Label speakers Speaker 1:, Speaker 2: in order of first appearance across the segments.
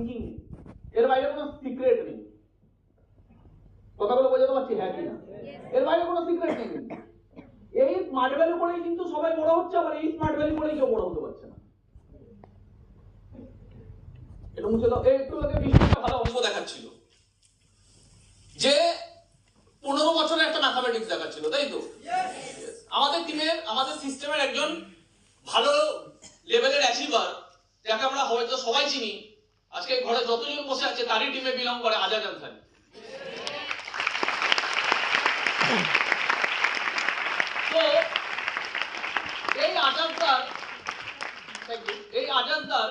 Speaker 1: নেই এর বাইরে কোনো সিক্রেট নেই। কথাগুলো বোঝাতে পারছি? হ্যাঁ কিনা এর বাইরে কোনো সিক্রেট নেই। এই স্মার্ট ভ্যালু করেই কিন্তু সবাই বড় হচ্ছে আবার এই স্মার্ট ভ্যালু করেই কেউ বড় হতে পারছে না। একটু মুছে দাও। একটু আগে বিষ্ণুটা ভালো অঙ্ক দেখাচ্ছিল। যে পনেরো বছরের একটা ম্যাথামেটিক্স দেখাচ্ছিল তাই তো? আমাদের টিমের আমাদের সিস্টেমের একজন ভালো লেভেলের অ্যাচিভার যাকে আমরা হয়তো সবাই চিনি আজকে ঘরে যতজন বসে আছে, তারই টিমে বিলং করে আজাদ আনসারি। তো এই আজাদদার এই আজাদদার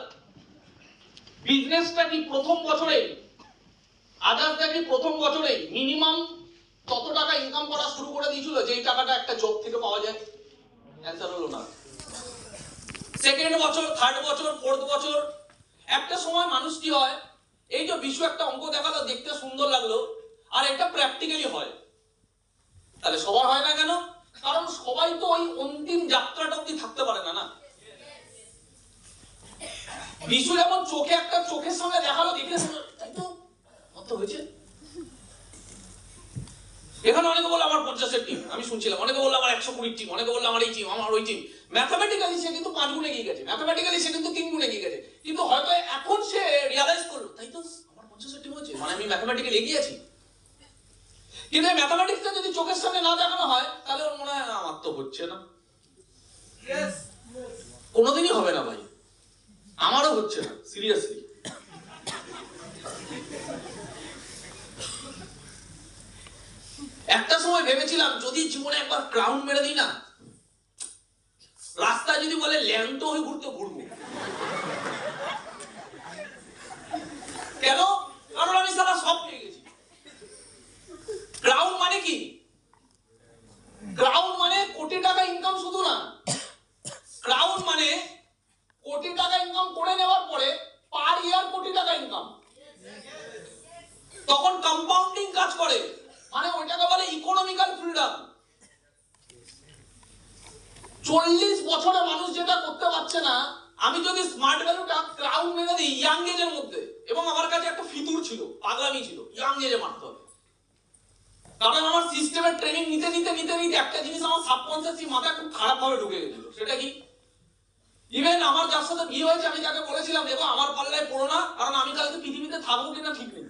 Speaker 1: বিজনেসটা কি প্রথম বছরেই আজাদদা কি প্রথম বছরেই মিনিমাম কত টাকা ইনকাম করা শুরু করে দিয়েছিল, যেই টাকাটা একটা জব থেকে পাওয়া যায়? অ্যান্সার হলো না। সেকেন্ড বছর থার্ড বছর ফোর্থ বছর একটা সময় মানুষ কি হয়? এই যে বিশ্ব একটা অঙ্ক দেখাল, দেখতে সুন্দর লাগল, আর এটা প্র্যাকটিক্যালি হয়। তাহলে সবার হয় না কেন? কারণ সবাই তো ওই অন্তিম যাত্রাটা অব্দি থাকতে পারে না না? বিশু যেমন চোখে একটা চোখের সামনে দেখাল দেখে তো হয়েছে। এখানে অনেকে বলল আমার পঞ্চাশের টিম আমি শুনছিলাম। অনেকে বলল আমার একশো কুড়ির টিম অনেকে বলল আমার এই টিম আমার ওই টিম ম্যাথামেটিক্যালি সে কিন্তু পাঁচ গুণে গিয়ে গেছে। ম্যাথামেটিক্যালি সে কিন্তু তিন গুণে গিয়ে গেছে। কিন্তু হয়তো এখন সে রিয়ালাইজ করল তাই তো আমার পঞ্চাশের টিম হচ্ছে মানে আমি ম্যাথামেটিক্যালি এগিয়ে আছি। কিন্তু এই ম্যাথামেটিক্সটা যদি চোখের সামনে না দেখানো হয় তাহলে ওর মনে হয় আমার তো হচ্ছে না। কোনোদিনই হবে না ভাই। আমারও হচ্ছে না সিরিয়াসলি একটা সময় ভেবেছিলাম, যদি জীবনে একবার ক্রাউন মেরে দিই না, রাস্তায় যদি বলে ল্যাংটো হয়ে ঘুরতে ঘুরবো। কেন? কারণ আমি সারা সব পেয়ে গেছি। ক্রাউন মানে কি? ক্রাউন মানে কোটি টাকা ইনকাম শুধু না। ক্রাউন মানে কোটি টাকা ইনকাম করে নেওয়ার পরে পার ইয়ার কোটি টাকা ইনকাম তখন কম্পাউন্ডিং কাজ করে। মানে ওইটাকে ইকোনমিক্যাল ফ্রিডম চল্লিশ বছরে মানুষ যেটা করতে পারছে না, আমি যদি স্মার্ট ভ্যালুটা ক্রাউন মেরে দিই ইয়াং এজের মধ্যে, এবং আমার কাছে একটা ফিতুর ছিল, পাগলামি ছিল ইয়াং এজে মারতে হবে। কারণ আমার সিস্টেমের ট্রেনিং নিতে নিতে নিতে নিতে একটা জিনিস আমার সাবকনসিয়াসলি মাথায় খুব খারাপ ভাবে ঢুকে গেছিল, সেটা কি? ইভেন আমার যার সাথে বিয়ে হয়েছে, আমি যাকে বলেছিলাম, দেখো, আমার পাল্লায় পড়ো না, কারণ আমি কালকে পৃথিবীতে থাকব কিনা ঠিক নেই।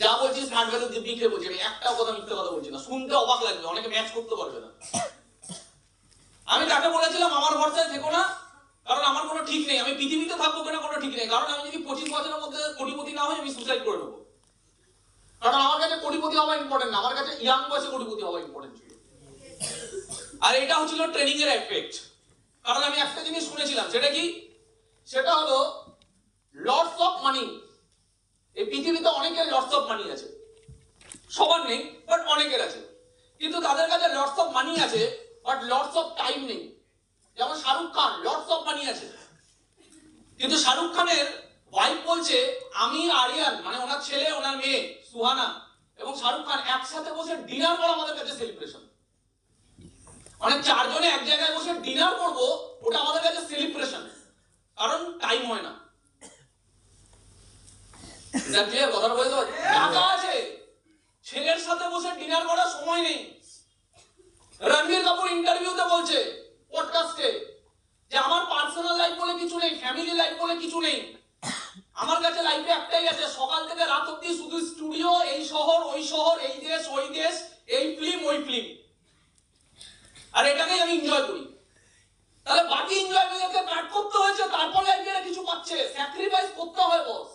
Speaker 1: যা বলছি স্মার্ট ভ্যালু দিব্যি খেয়ে বলছি? আমি একটাও কথা মিথ্যে কথা বলছি না, শুনতে অবাক লাগবে, অনেকে ম্যাচ করতে পারবে না। আমি তাকে বলেছিলাম, আমার ভরসায় থেকো না, কারণ আমার কোনো ঠিক নেই। আমি পৃথিবীতে থাকব কিনা কোনো ঠিক নেই। কারণ আমি যদি পঁচিশ বছরের মধ্যে কোটিপতি না হই, আমি সুসাইড করে নেব কারণ আমার কাছে কোটিপতি হওয়া ইম্পর্টেন্ট না। আমার কাছে ইয়াং বয়সে কোটিপতি হওয়া ইম্পর্টেন্ট ছিল। আর এটা হচ্ছিল ট্রেনিং এর এফেক্ট কারণ আমি একটা জিনিস শুনেছিলাম, সেটা কি? সেটা হলো লটস অফ মানি এই পৃথিবীতে অনেকের লটস অফ মানি আছে। সবার নেই বাট অনেকের আছে। কিন্তু তাদের কাছে লটস অফ মানি আছে বাট লটস অফ টাইম নেই। যেমন Shahrukh Khan lots of money আছে কিন্তু শাহরুখ খানের ওয়াইফ বলছে, আমি, আরিয়ান মানে ওনার ছেলে, ওনার মেয়ে, সুহানা এবং শাহরুখ খান একসাথে বসে ডিনার করা আমাদের কাছে সেলিব্রেশন মানে চারজনে এক জায়গায় বসে ডিনার করব, ওটা আমাদের কাছে সেলিব্রেশন কারণ টাইম হয় না। ছেলের সাথে বসে ডিনার করার সময় নেই কাপুর ইন্টারভিউতে বলছে পডকাস্টে যে আমার পার্সোনাল লাইফ বলে কিছু নেই ফ্যামিলি লাইফ বলে কিছু নেই আমার কাছে লাইফে একটাই আছে সকাল থেকে রাত অব্দি শুধু স্টুডিও এই শহর ওই শহর এই দেশ ওই দেশ এই ফিল্ম ওই ফিল্ম আর এটাকেই আমি এনজয় করি তাহলে বাকি এনজয়মেন্টকে কাট করতে হয়েছে তারপরে লাইফে কিছু পাচ্ছে স্যাক্রিফাইস করতে হয় বস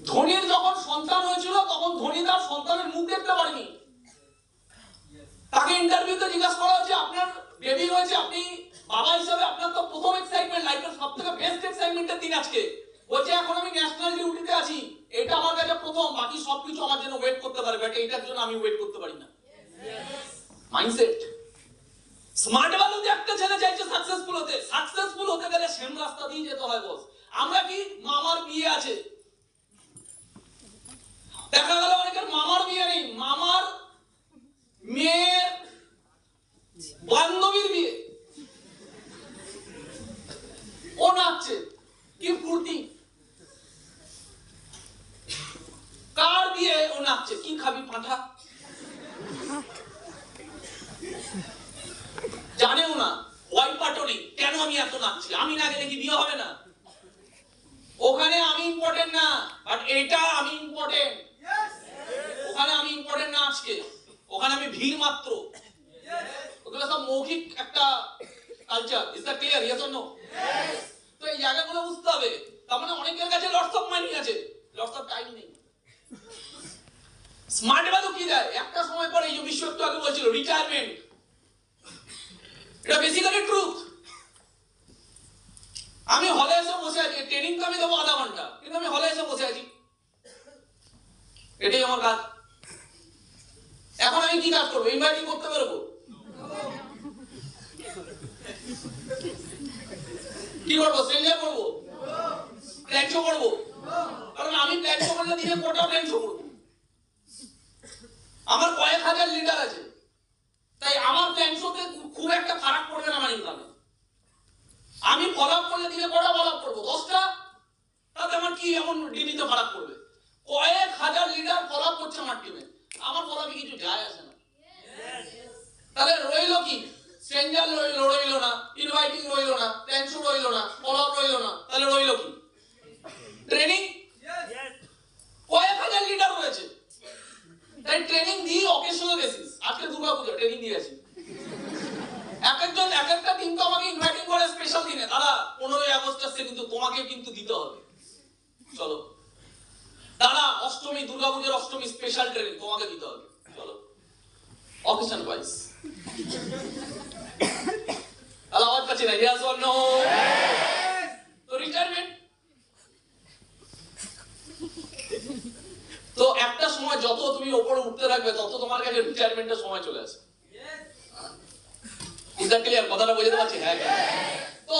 Speaker 1: ধোনির যখন সন্তান হয়েছিল তখন ধোনি তার সন্তানের মুখ দেখতে পারেনি তাকে ইন্টারভিউতে জিজ্ঞাসা করা হচ্ছে আপনার বেবি হয়েছে আপনি বাবা হিসাবে আপনার তো প্রথম এক্সাইটমেন্ট লাইফের সব থেকে বেস্ট এক্সাইটমেন্টের দিন আজকে বলছে এখন আমি ন্যাশনাল ডিউটিতে আছি এটা আমার কাছে প্রথম বাকি সবকিছু আমার জন্য ওয়েট করতে পারে বাট এইটার জন্য আমি ওয়েট করতে পারি না মাইন্ডসেট স্মার্ট ভ্যালুতে একটা ছেলে চাইছে সাকসেসফুল হতে। সাকসেসফুল হতে গেলে সেম রাস্তা দিয়ে যেতে হয় বস আমরা কি মামার বিয়ে আছে? দেখা গেল অনেকের মামার বিয়ে নেই। মামার মেয়ের বান্ধবীর বিয়ে। ও নাচছে। কি ফুর্তি। কার বিয়ে ও নাচছে? কি খাবি পাঁঠা? জানেও না। ওয়াই পাটনি, কেন আমি এত নাচছি? আমি না গেলে কি বিয়ে হবে না? ওখানে আমি ইম্পর্টেন্ট না বাট এটা আমি ইম্পর্টেন্ট ওখানে আমি ইম্পর্টেন্ট না আজকে। ওখানে আমি ভিড় মাত্র। ওগুলো সব মৌখিক একটা culture is that clear yes or no তো এই জায়গাগুলো বুঝতে হবে। তার মানে অনেকের কাছে লটস অফ মানি আছে। লটস অফ টাইম নেই। স্মার্ট ভ্যালু কি দেয়? একটা সময় পরে এই যে বিশ্ব একটু আগে বলছিল রিটায়ারমেন্ট এটা বেসিক্যালি ট্রুথ আমি হলে এসে বসে আছি ট্রেনিং তো আমি দেবো আধা ঘণ্টা, কিন্তু আমি হলে এসে বসে আছি। এটাই আমার কাজ। এখন আমি কি কাজ করব? ইনভাইটিং করতে পারব কি করব? স্ট্রেঞ্জার করব? প্ল্যান করব? কারণ আমি প্ল্যান করলে দিনে কটা প্ল্যান করব। আমার কয়েক হাজার লিডার আছে। তাই আমার শোতে খুব একটা ফারাক পড়বে না আমার ইনকামে আমি ফলো আপ করলে দিনে কটা ফলো করব? দশটা? তাতে আমার কি এমন ডিনিতে ফারাক পড়বে কয়েক হাজার লিডার ফলো আপ করছে আমার টিমে আমার ফলো আপে কিছু যায় আসে না। তাহলে রইল কি? স্ট্রেঞ্জার রইল রইল না ইনভাইটিং রইল না প্ল্যান শো রইল না ফলো আপ রইল না তাহলে রইল কি? ট্রেনিং কয়েক হাজার লিডার রয়েছে। তাই ট্রেনিং দিই অকেশনাল বেসিস আজকে দুর্গা পুজো ট্রেনিং দিয়েছি এক একজন এক একটা টিম তো আমাকে ইনভাইটিং করে স্পেশাল দিনে। দাদা পনেরোই আগস্ট আসছে কিন্তু তোমাকে কিন্তু দিতে হবে। চলো। দাদা অষ্টমী দুর্গা পুজোর অষ্টমী স্পেশাল ট্রেনিং তোমাকে দিতে হবে। চলো। অকেশন ওয়াইজ তাহলে আওয়াজ পাচ্ছি না? ইয়েস অর নো তো রিটায়ারমেন্ট তো একটা সময় যত তুমি ওপরে উঠতে থাকবে তত তোমার কাছে রিটায়ারমেন্টের সময় চলে আসে। কথাটা বোঝাতে পারছি? হ্যাঁ তো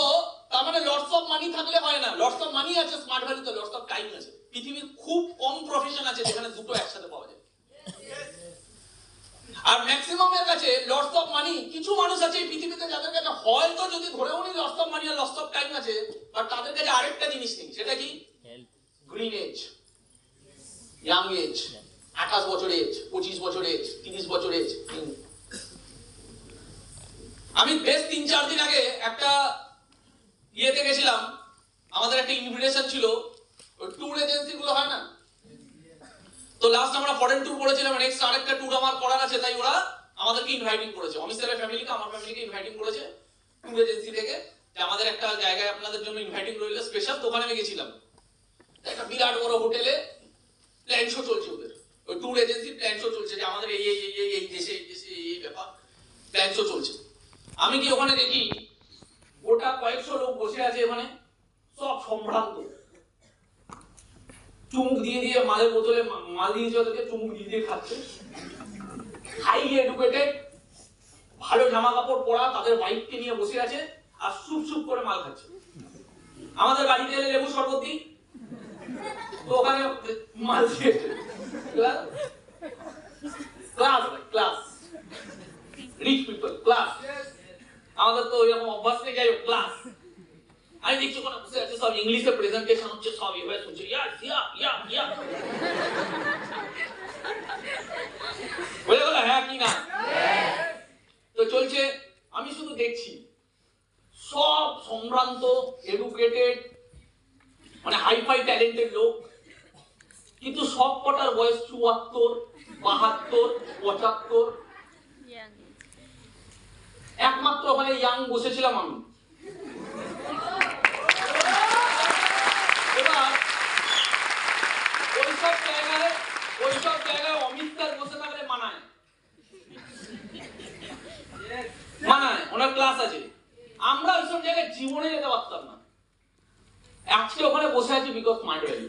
Speaker 1: তার মানে লটস অফ মানি থাকলে হয় না। লটস অফ মানি আছে স্মার্ট ভ্যালু তো লটস অফ টাইম আছে। পৃথিবীর খুব কম প্রফেশন আছে যেখানে দুটো একসাথে পাওয়া যায়। আর ম্যাক্সিমামের কাছে লটস অফ মানি কিছু মানুষ আছে এই পৃথিবীতে যাদের কাছে হয়তো যদি ধরেও উনি লটস অফ মানি আর লটস অফ টাইম আছে বাট তাদের কাছে আরেকটা জিনিস নেই সেটা কি? গ্রিন এজ ইয়াং এজ আঠাশ বছর এজ পঁচিশ বছর এজ তিরিশ বছর এজ আমি বেশ তিন, চার দিন আগে একটা ইয়েতে গেছিলাম। আমাদের একটা ইনভিটেশন ছিল। ট্যুর এজেন্সি গুলো হয় না? তো লাস্ট আমরা ফরেন ট্যুর করেছিলাম নেক্সট আরেকটা ট্যুর আমার করার আছে, তাই ওরা আমাদেরকে ইনভাইটিং করেছে। অমিত স্যারের ফ্যামিলিকে আমার ফ্যামিলিকে ইনভাইটিং করেছে ট্যুর এজেন্সি থেকে। আমাদের একটা জায়গায় আপনাদের জন্য ইনভাইটিং রইল স্পেশাল ওখানে আমি গেছিলাম। একটা বিরাট বড় হোটেলে প্ল্যান শো চলছে ওদের। ওই ট্যুর এজেন্সি প্ল্যান শো চলছে যে আমাদের এই এই এই এই দেশে এই দেশে এই ব্যাপার। প্ল্যান শো চলছে। আমি কি ওখানে দেখি গোটা কয়েকশো লোক বসে আছে ওখানে সব সম্ভ্রান্ত। চুমুক দিয়ে দিয়ে মালের বোতলে মাল দিয়েছে ওদেরকে, চুমুক দিয়ে দিয়ে খাচ্ছে। হাই এডুকেটেড ভালো জামা কাপড় পরা তাদের বাইককে নিয়ে বসে আছে আর সুপ সুপ করে মাল খাচ্ছে। আমাদের বাড়িতে এলে লেবু শরবত দিই। তো ওখানে মাল দিয়েছে class class rich people class আমাদের তো এরকম অভ্যাস নেই, যাই ক্লাস আমি দেখছি ওখানে বসে আছে, সব ইংলিশে প্রেজেন্টেশন হচ্ছে, সব এভাবে শুনছে। ইয়া ইয়া ইয়া ইয়া বুঝে গেল হ্যাঁ কি না? তো চলছে, আমি শুধু দেখছি, সব সম্ভ্রান্ত এডুকেটেড মানে হাইফাই ট্যালেন্টেড লোক কিন্তু সব কটার বয়স চুয়াত্তর, বাহাত্তর, পঁচাত্তর। একমাত্র ওখানে ইয়াং বসেছিলাম আমি। জায়গায় জায়গায় বসে থাকলে মানায়। মানায় ক্লাস আছে। আমরা ওইসব জায়গায় জীবনে যেতে পারতাম না। আজকে ওখানে বসে আছি বিকজ স্মার্ট ভ্যালি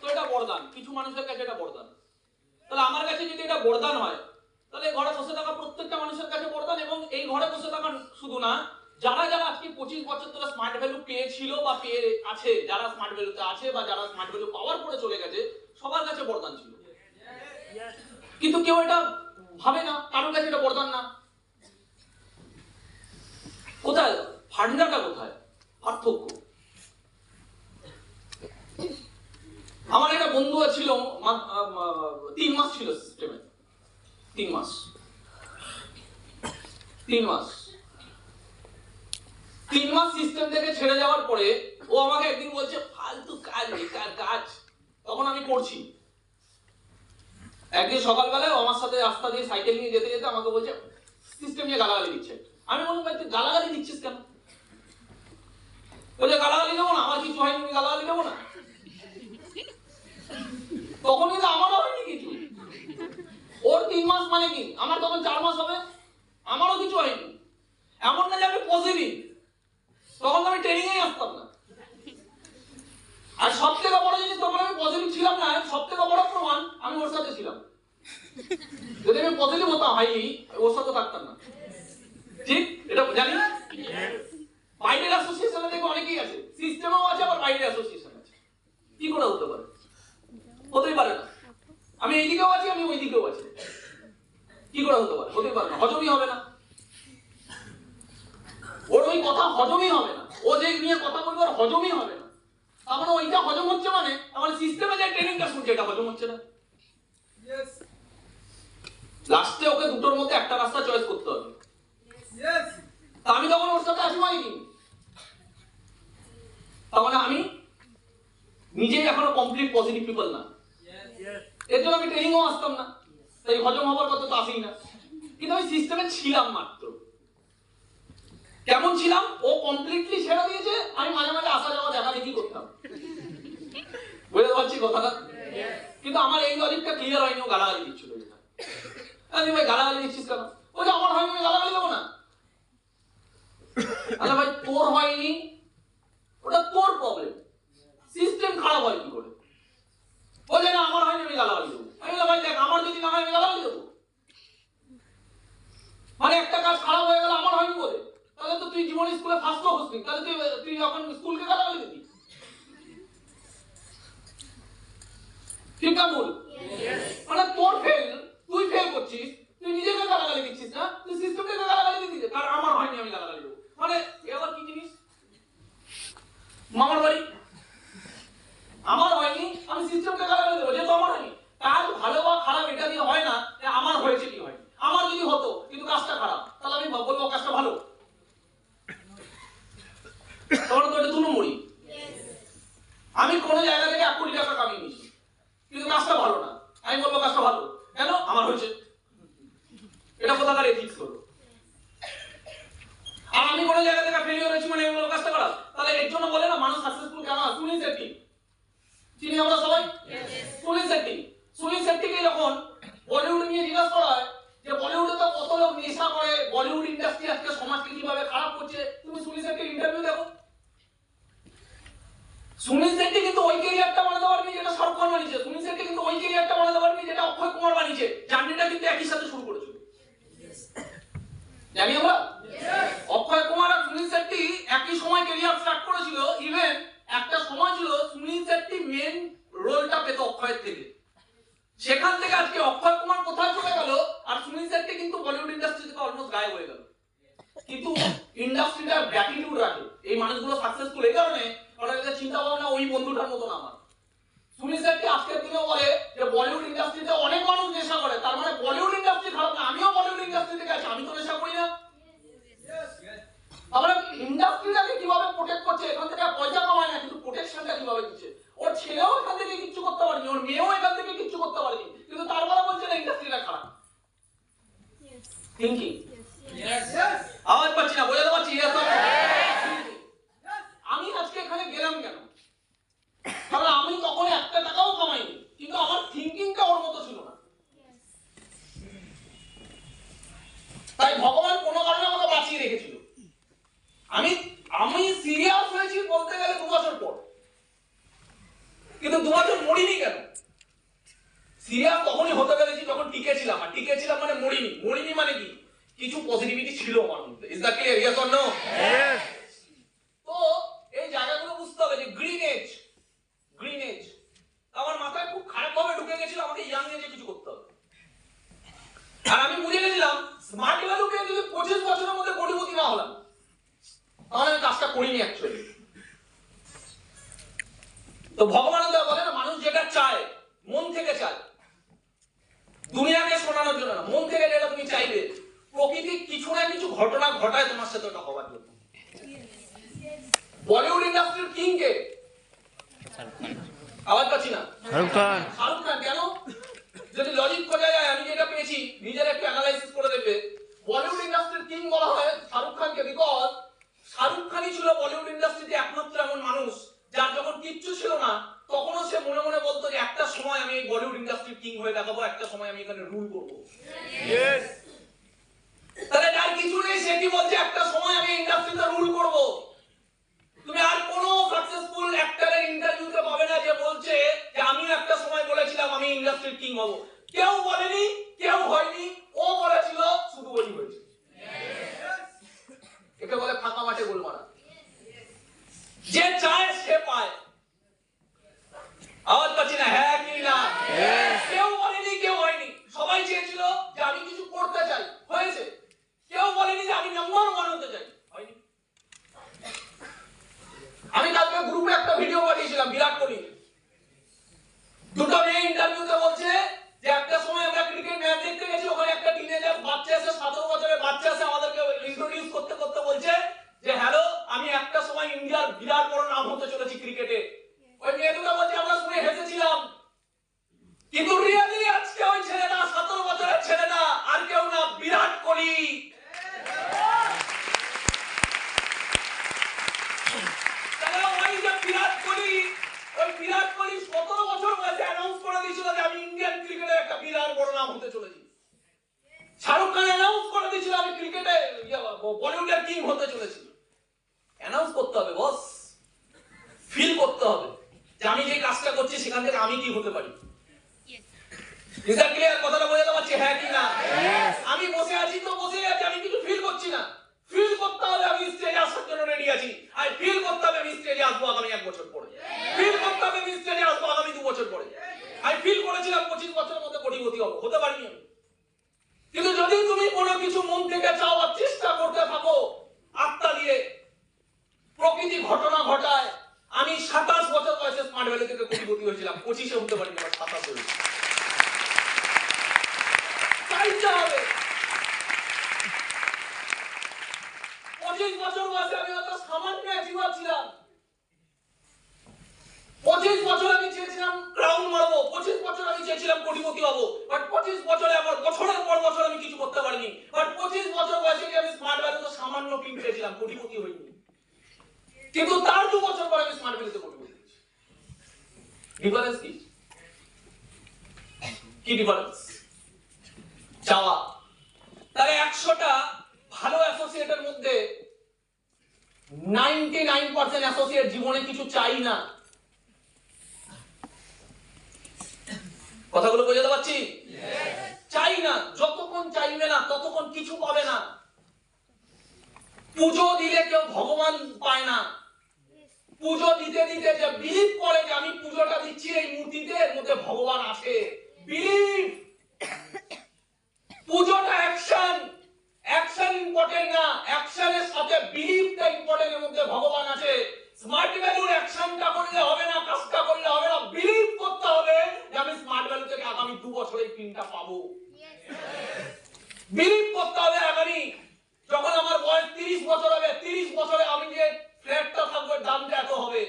Speaker 1: তো এটা বরদান কিছু মানুষের কাছে এটা বরদান। তাহলে আমার কাছে যদি এটা বরদান হয়, তাহলে ঘরে বসে থাকা প্রত্যেকটা মানুষের কাছে বরদান এবং এই ঘরে বসে থাকা শুধু না, যারা যারা আজকে পঁচিশ বছর ধরে স্মার্ট ভ্যালু পেয়েছিল বা পেয়ে আছে, যারা স্মার্ট ভ্যালুতে আছে বা যারা স্মার্ট ভ্যালু পাওয়ার পরে চলে গেছে, সবার কাছে বরদান ছিল। কিন্তু কেউ এটা ভাবে না, কারোর কাছে এটা বরদান না। কোথায়? ফান্ডাটা কোথায়? পার্থক্য। বন্ধু ছিল তিন মাস ছিল সিস্টেমে তিন মাস। তিন মাস। তিন মাস সিস্টেম থেকে ছেড়ে যাওয়ার পরে ও আমাকে একদিন বলছে, ফালতু কাজ, বেকার কাজ। তখন আমি করছি। একদিন সকালবেলায় আমার সাথে রাস্তা দিয়ে সাইকেল নিয়ে যেতে যেতে আমাকে বলছে সিস্টেম নিয়ে গালাগালি দিচ্ছে। আমি বললাম, ভাই, তুই গালাগালি দিচ্ছিস কেন? বলছে, গালাগালি দেবো না, আমার কিছু হয়নি, আমি গালাগালি দেবো না। তখন কিন্তু আমারও হয়নি কিছু। ওর তিন মাস মানে কি? আমার তখন চার মাস হবে। আমারও কিছু হয়নি। এমন না যে আমি পজিটিভ তখন আমি ট্রেনিং এই আসতাম না। আর সব থেকে বড় জিনিস, তখন আমি পজিটিভ ছিলাম না। সব থেকে বড় প্রমাণ, আমি ওর সাথে ছিলাম। যদি আমি পজিটিভ হতাম হাইলি ওর সাথে থাকতাম না। ঠিক? এটা জানি না? বাইরের অ্যাসোসিয়েশনে দেখবে অনেকেই আছে। সিস্টেমও আছে, আবার বাইরের অ্যাসোসিয়েশন আছে। কি করে হতে পারে? হতেই পারে না। আমি এইদিকেও আছি আমি ওই দিকেও আছি। কি করে হতে পারে? হতেই পারে না হজমই হবে না। ওর ওই কথা হজমই হবে না। ও যে নিয়ে কথা বলবে ওর হজমই হবে না। তার মানে ওইটা হজম হচ্ছে মানে আমার সিস্টেমে যে ট্রেনিংটা শুনছে এটা হজম হচ্ছে না। লাস্টে ওকে দুটোর মধ্যে একটা রাস্তা চয়েস করতে হবে। আমি তখন ওর সাথে কি তার মানে আমি নিজেই এখনও কমপ্লিট পজিটিভ পিপল না। এর জন্য আমি ট্রেনিংও আসতাম না। তাই হজম হবার কথা তো আসেই না। কিন্তু আমি সিস্টেমে ছিলাম মাত্র। কেমন ছিলাম? ও কমপ্লিটলি ছেড়ে দিয়েছে, আমি মাঝে মাঝে আসা যাওয়া দেখা দেখি করতাম। বুঝতে পারছি কথাটা? কিন্তু আমার এই লজিকটা ক্লিয়ার হয়নি, ও গালাগালি দিচ্ছিল আমি ভাই গালাগালি দিচ্ছিস কেন? ও যে আমার হয়নি গালাগালি দেবো না। আচ্ছা ভাই, তোর হয়নি, ওটা তোর প্রবলেম সিস্টেম খারাপ হয় কি করে? বলে না, আমার হয়নি আমি দেবো। আমি ভাই দেখ, আমার যদি না হয় আমি দেবো। মানে একটা কাজ খারাপ হয়ে গেল, আমার হয়নি বলে। তাহলে তো তুই স্কুলে ফার্স্টও হসনি। তাহলে তুই তুই এখন স্কুলকে দিবি? ঠিক মানে তোর ফেল তুই ফেল করছিস, তুই নিজেকে গালাগালি দিচ্ছিস না? তুই সিস্টেমকে গালাগালি দিচ্ছিস। কারণ আমার হয়নি আমি গালাগালি দেবো। মানে এ আবার কি জিনিস? মামার বাড়ি আমার হয়নি আমি সিস্টেমকে গালাগালি দেবো যেহেতু আমার হয়নি কাজ ভালো বা খারাপ এটা দিয়ে হয় না যে আমার হয়েছে কি হয়নি আমার যদি হতো কিন্তু কাজটা খারাপ তাহলে আমি বলব কাজটা ভালো তাহলে তো এটা দুনো মরি আমি কোনো জায়গা থেকে এক কোটি টাকা কামিয়ে নিয়েছি। কিন্তু কাজটা ভালো না। আমি বলব কাজটা ভালো। কেন? আমার হয়েছে। এটা কোথাকার এথিক্স হলো আর আমি কোনো জায়গা থেকে ফেলিওর হয়েছি মানে বলব কাজটা খারাপ তাহলে এর জন্য বলে না মানুষ সাকসেসফুল কেন? সুনীল শেট্টি চিনি আমরা সবাই? সুনীল শেট্টি সুনীল শেট্টিকে যখন বলিউড নিয়ে জিজ্ঞাসা করা হয় যে বলিউডে তো কত লোক নেশা করে? বলিউড ইন্ডাস্ট্রি আজকে সমাজকে কীভাবে খারাপ করছে তুমি সুনীল শেট্টির ইন্টারভিউ দেখো সুনীল শেট্টি কিন্তু ওই ক্যারিয়ারটা বানাতে পারেনি যেটা খান বানিয়েছে, সুনীল শেট্টি কিন্তু ওই ক্যারিয়ারটা বানাতে পারেনি যেটা অক্ষয় কুমার বানিয়েছে, জার্নিটা কিন্তু একই সাথে শুরু করেছিল। জানি আমরা? অক্ষয় কুমার আর সুনীল শেট্টি একই সময় ক্যারিয়ার স্টার্ট করেছিল ইভেন একটা সময় ছিল সুনীল শেট্টি মেন রোলটা পেত অক্ষয়ের থেকে। সেখান থেকে আজকে অক্ষয় কুমার কোথায় চলে গেল আর সুনীল শেট্টি কিন্তু বলিউড ইন্ডাস্ট্রি থেকে অলমোস্ট গায়েব হয়ে গেল। কিন্তু ইন্ডাস্ট্রিটা গ্র্যাটিটিউড রাখে। এই মানুষগুলো সাকসেসফুল এই কারণে এদের চিন্তা ভাবনা ওই বন্ধুটার মতন আমার। সুনীল শেট্টি আজকের দিনে বলে যে বলিউড ইন্ডাস্ট্রিতে অনেক মানুষ নেশা করে, তার মানে বলিউড ইন্ডাস্ট্রি খারাপ না, আমিও বলিউড ইন্ডাস্ট্রি থেকে আছি আমি তো নেশা করি না তাহলে ইন্ডাস্ট্রিটাকে কীভাবে প্রোটেক্ট করছে এখান থেকে পয়সা কামায় না কিন্তু প্রোটেকশনটা কীভাবে দিচ্ছে ওর ছেলেও এখান থেকে কিচ্ছু করতে পারেনি ওর মেয়েও এখান থেকে কিচ্ছু করতে পারেনি কিন্তু তারপরে বলছে না ইন্ডাস্ট্রিটা খারাপ থিঙ্কিং আওয়াজ পাচ্ছি না বোঝাতে পারছি yes or no? আমি আজকে এখানে গেলাম কেন কারণ আমি তখন একটা টাকাও কামাইনি কিন্তু আমার থিঙ্কিংটা ওর মতো ছিল না তাই ভগবান কোনো কারণে আমাকে বাঁচিয়ে রেখেছিল আমি আমি সিরিয়াস হয়েছি বলতে গেলে দু বছর পর কিন্তু দু বছর মরিনি কেন সিরিয়াস তখনই হতে পেরেছি যখন টিকে ছিলাম আর টিকে ছিলাম মানে মরিনি মরিনি মানে কি কিছু পজিটিভিটি ছিল আমার মধ্যে is that clear yes or no তো এই জায়গাগুলো বুঝতে হবে যে গ্রিন এজ গ্রিন এজ আমার মাথায় খুব খারাপ ভাবে ঢুকে গেছিল আমাকে ইয়াং এজে কিছু করতে হবে আর আমি বুঝে গেছিলাম হলাম তাহলে আমি কাজটা করিনি অ্যাকচুয়ালি তো ভগবানন্দ বলে না মানুষ যেটা চায় মন থেকে চায় দুনিয়াকে শোনানোর জন্য না মন থেকে যেটা তুমি চাইবে প্রকৃতি কিছু না কিছু ঘটনা ঘটায় তোমার সাথে ওটা হবার জন্য বলিউড ইন্ডাস্ট্রির কিং কে আওয়াজ পাচ্ছি না
Speaker 2: শাহরুখ খান
Speaker 1: শাহরুখ খান কেন যদি লজিক খোঁজা যায় আমি যেটা পেয়েছি নিজের একটু অ্যানালাইসিস করে দেখবে বলিউড ইন্ডাস্ট্রির কিং বলা হয় শাহরুখ খানকে বিকজ শাহরুখ খানই ছিল বলিউড ইন্ডাস্ট্রিতে একমাত্র এমন মানুষ যার যখন কিচ্ছু ছিল না তখনও সে মনে মনে বলতো যে একটা সময় আমি এই বলিউড দেখাবো একটা সময় আমি এখানে রুল করব তাহলে যার কিছু নেই সে কি বলছে একটা সময় আমি ইন্ডাস্ট্রিতে রুল করব তুমি আর কোনো সাকসেসফুল অ্যাক্টরের ইন্টারভিউতে পাবে না যে বলছে যে আমিও একটা সময় বলেছিলাম আমি ইন্ডাস্ট্রির কিং হব কেউ বলেনি কেউ হয়নি ও বলেছিল শুধু ওই হয়েছে একে বলে ফাঁকা মাঠে গোল মারা যে চায় সে পায় আওয়াজ পাচ্ছি না হ্যাঁ কি না কেউ বলেনি কেউ হয়নি সবাই চেয়েছিল যে আমি কিছু করতে চাই হয়েছে কেউ বলেনি যে আমি নাম্বার ওয়ান হতে চাই হয়নি আমি কালকে গ্রুপে একটা ভিডিও পাঠিয়েছিলাম বিরাট কোহলি দুটো মেয়ে ইন্টারভিউতে বলছে যে একটা সময় আমরা ক্রিকেট ম্যাচ দেখতে গেছি ওখানে একটা টিনেজার বাচ্চা এসে সতেরো বছরের বাচ্চা করতে করতে বলছে যে হ্যালো আমি একটা সময় ইন্ডিয়ার বিরাট বড় নাম হতে চলেছি ক্রিকেটে ওই মেয়ে দুটো আমরা শুনে হেসেছিলাম। কিন্তু ওই ছেলেটা সতেরো বছরের ছেলেটা, আর কেউ না, বিরাট কোহলি। বিরাট কোহলি, ওই বিরাট কোহলি সতেরো বছর বয়সে অ্যানাউন্স করে দিয়েছিল যে, আমি ইন্ডিয়ান ক্রিকেটে একটা বিরাট বড় নাম হতে চলেছি। শাহরুখ খান অ্যানাউন্স করে দিয়েছিল আমি ক্রিকেটে বলিউডের কিং হতে চলেছি। অ্যানাউন্স করতে হবে বস ফিল করতে হবে যে আমি যে কাজটা করছি সেখান থেকে আমি কি হতে পারি। রিজাল্ট ক্লিয়ার কথাটা বোঝাতে পারছি হ্যাঁ কি না? আমি বসে আছি তো বসে আছি আমি কিছু ফিল করছি না। ফিল করতে হবে আমি স্টেজে আসার জন্য রেডি আছি। আর ফিল করতে হবে আমি স্টেজে আসব আগামী এক বছর পরে। ফিল করতে হবে আমি স্টেজে আসব আগামী দু বছর পরে। আমি ফিল করেছিলাম পঁচিশ বছরের মধ্যে কোটিপতি হব হতে পারিনি আমি। কিন্তু যদি তুমি কোনো কিছু মন থেকে চাও আর চেষ্টা করতে থাকো, আত্মা দিয়ে প্রকৃতি ঘটনা ঘটায়, আমি সাতাশ বছর বয়সে স্মার্ট ভ্যালি থেকে কোটিপতি হয়েছিলাম, পঁচিশে হতে পারিনি, আমার সাতাশ হয়েছে পঁচিশ বছর আমি পঁচিশ বছর আমি চেয়েছিলাম ক্রাউন মারবো, পঁচিশ বছর আমি চেয়েছিলাম কোটিপতি হব বাট পঁচিশ বছরে আমার বছরের পর বছর আমি কিছু করতে পারিনি বাট পঁচিশ বছর বয়সে গিয়ে আমি স্মার্ট ভ্যালি তো সামান্য কিন পেয়েছিলাম কোটিপতি হইনি কিন্তু তার দু বছর পর আমি স্মার্ট ভ্যালিতে কোটিপতি হয়েছি ডিফারেন্স কি কি ডিফারেন্স চাওয়া তাহলে একশোটা ভালো অ্যাসোসিয়েটের মধ্যে নাইনটি নাইন পার্সেন্ট অ্যাসোসিয়েট জীবনে কিছু চাই না। কথাগুলো বোঝাতে পারছি? চাই না যতক্ষণ চাইবে না ততক্ষণ কিছু পাবে না। পুজো দিলে কেউ ভগবান পায় না। পুজো দিতে দিতে যে বিলিভ করে যে আমি পুজোটা দিচ্ছি, এই মূর্তিতে এর মধ্যে ভগবান আছে। বিলিভ পুজোটা অ্যাকশন অ্যাকশন ইম্পর্টেন্ট না। অ্যাকশনের সাথে বিলিভটা ইম্পর্টেন্ট এর মধ্যে ভগবান আছে। স্মার্ট ভ্যালুর অ্যাকশনটা করলে হবে না, কাজটা করলে হবে না বিলিভ করতে হবে যে আমি স্মার্ট ভ্যালু থেকে আগামী দু বছরে এই পিনটা পাবো। বিলিভ করতে হবে আগামী। যখন আমার বয়স তিরিশ বছর হবে, তিরিশ বছরে আমি যে ফ্ল্যাটটা থাকবে দামটা এত হবে।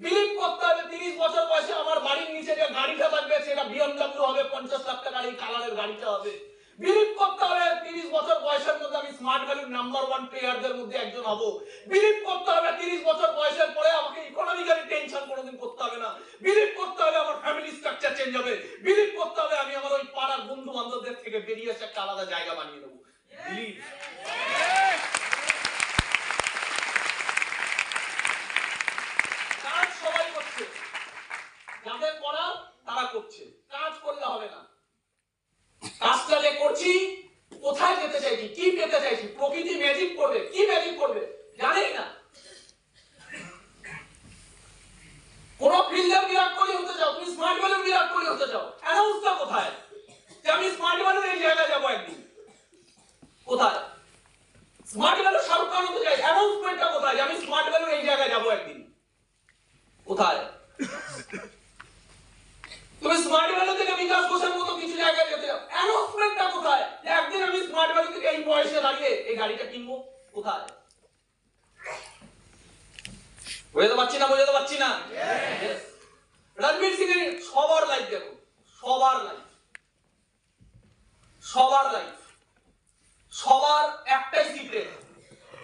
Speaker 1: বিলিভ করতে হবে, তিরিশ বছর বয়সে আমার বাড়ির নিচে যে গাড়িটা থাকবে, সেটা বিএমডব্লিউ হবে, পঞ্চাশ লাখ টাকার এই কালারের গাড়িটা হবে। বিলিভ করতে হবে, তিরিশ বছর বয়সের মধ্যে আমি স্মার্ট ভ্যালুর নাম্বার ওয়ান প্লেয়ারদের মধ্যে একজন হব। বিলিভ করতে হবে, তিরিশ বছর বয়সের পরে আমাকে ইকোনমিক্যালি টেনশন কোনোদিন করতে হবে না। বিলিভ করতে হবে, আমার ফ্যামিলি স্ট্রাকচার চেঞ্জ হবে। বিলিভ করতে হবে, আমি আমার ওই পাড়ার বন্ধু বান্ধবদের থেকে বেরিয়ে এসে একটা আলাদা জায়গা বানিয়ে দেবো বিলিভ কাজ সবাই করছে যাদের করা তারা করছে কাজ করলে হবে না কাজটা যে করছি কোথায় যেতে চাইছি কি পেতে চাইছি প্রকৃতি ম্যাজিক করবে কি ম্যাজিক করবে জানেই না কোন ফিল্ডার বিরাট কোহলি হতে চাও তুমি স্মার্ট বলের বিরাট কোহলি হতে চাও অ্যানাউন্সটা কোথায় যে আমি স্মার্ট বলের এই জায়গায় যাব একদিন কোথায় স্মার্ট ভ্যালু শাহরুখ খান কোথায় তুমি স্মার্ট ভ্যালি থেকে বিকাশ ঘোষের মতো কিছু জায়গায় যেতে অ্যানাউন্সমেন্টটা কোথায় যে একদিন আমি স্মার্ট ভ্যালি থেকে এই বয়সে দাঁড়িয়ে এই গাড়িটা কিনবো কোথায় বোঝাতে পারছি না বোঝাতে পারছি না? রণবীর সিং এর সবার লাইফ দেখো সবার লাইফ সবার লাইফ সবার একটাই সিক্রেট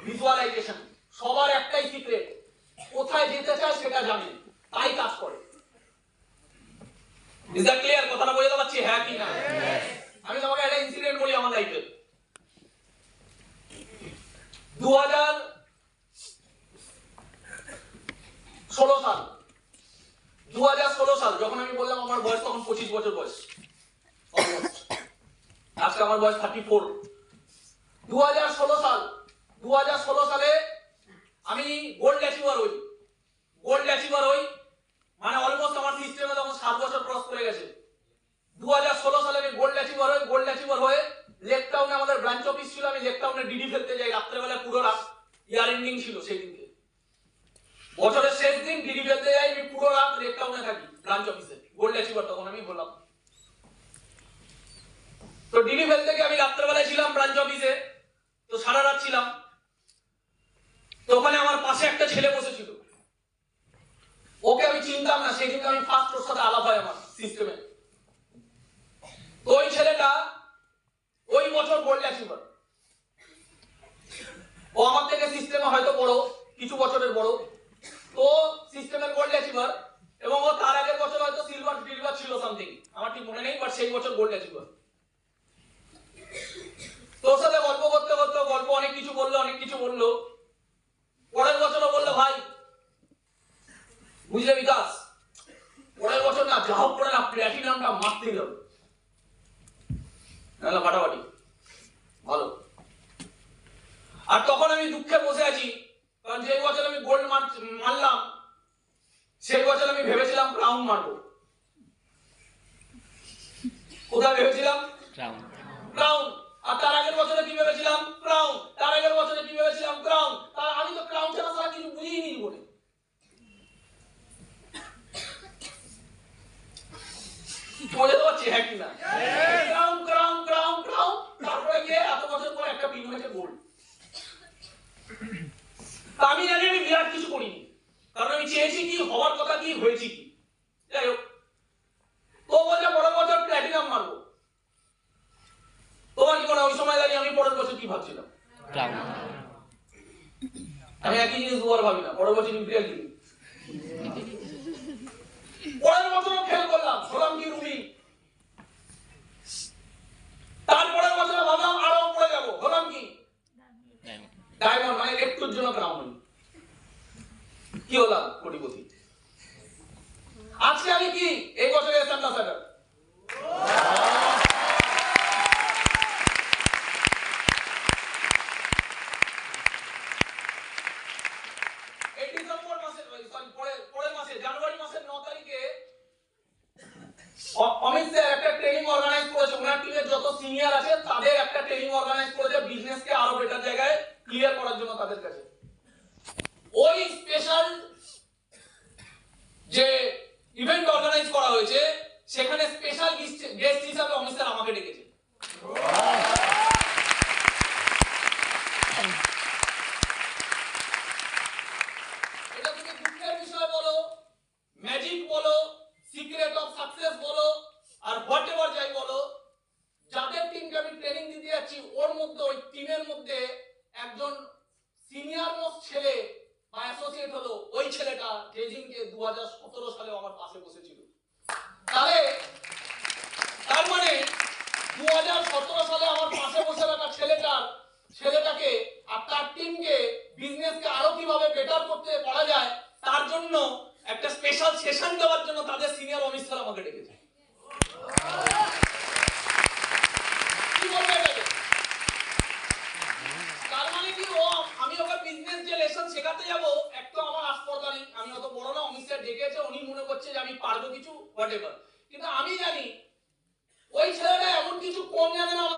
Speaker 1: ভিজুয়ালাইজেশন সবার একটাই সিক্রেট কোথায় যেতে চায় সেটা জানে তাই কাজ করে। ইজ দ্যাট ক্লিয়ার কথাটা বোঝাতে পারছি? হ্যাঁ কি না? আমি তোমাকে একটা ইনসিডেন্ট বলি আমার লাইফে দু হাজার ষোলো সাল। দু হাজার ষোলো সাল, যখন আমি বললাম আমার বয়স তখন পঁচিশ বছর বয়স। আজকে আমার বয়স থার্টি ফোর দু হাজার ষোলো সাল দু হাজার ষোলো সালে আমি গোল্ড অ্যাচিভার হই। গোল্ড অ্যাচিভার হই মানে অলমোস্ট আমার সিস্টেমে তখন সাত বছর ক্রস করে গেছে। দু হাজার ষোলো সালে আমি গোল্ড অ্যাচিভার হই গোল্ড অ্যাচিভার হয়ে লেক টাউনে আমাদের ব্রাঞ্চ অফিস ছিল, আমি লেক টাউনে ডিডি ফেলতে যাই। রাত্রেবেলা পুরো রাত ইয়ার এন্ডিং ছিল সেই দিনকে। বছরের শেষ দিন ফেলতে যাই আমি পুরো রাত লেক টাউনে থাকি ব্রাঞ্চ অফিসে গোল্ড অ্যাচিভার তখন, আমি বললাম। তো ডিডি ফেলতে গিয়ে আমি রাত্রেবেলায় ছিলাম ব্রাঞ্চ অফিসে তো সারা রাত ছিলাম। তো ওখানে আমার পাশে একটা ছেলে বসেছিল। ওকে আমি চিনতাম না সেদিনকে আমি ফার্স্ট ওর সাথে আলাপ হয় আমার সিস্টেমে তো ওই ছেলেটা ওই বছর গোল্ড অ্যাচিভার ও আমার থেকে সিস্টেমে হয়তো বড়, কিছু বছরের বড়। তো সিস্টেমের গোল্ড অ্যাচিভার এবং ও তার আগের বছর হয়তো সিলভার সিলভার ছিল সামথিং আমার ঠিক মনে নেই বাট সেই বছর গোল্ড অ্যাচিভার দিতে যাচ্ছি ওর মধ্যে, ওই টিমের মধ্যে একজন সিনিয়র মোস্ট ছেলে বা অ্যাসোসিয়েট হলো ওই ছেলেটা দিনকে দু হাজার সালে আমার পাশে বসেছিল। তাহলে, তার মানে দু হাজার সতেরো সালে আমার পাশে বসে থাকা ছেলেটার, ছেলেটাকে আর তার টিমকে বিজনেসকে আরও কীভাবে বেটার করতে পারা যায়, তার জন্য একটা স্পেশাল সেশন দেওয়ার জন্য তাদের সিনিয়র অমিত স্যার আমাকে ডেকেছে। কি বলবে এটাকে? তার মানে কি আমি ওকে বিজনেস শেখাতে যাব, এক তো আমার আস্পর্ধা নেই। আমি অত বড় না অমিত স্যার ডেকেছে, উনি মনে করছে যে আমি পারব কিছু হোয়াট কিন্তু আমি জানি, ওই ছেলেটা এমন কিছু কম জানে না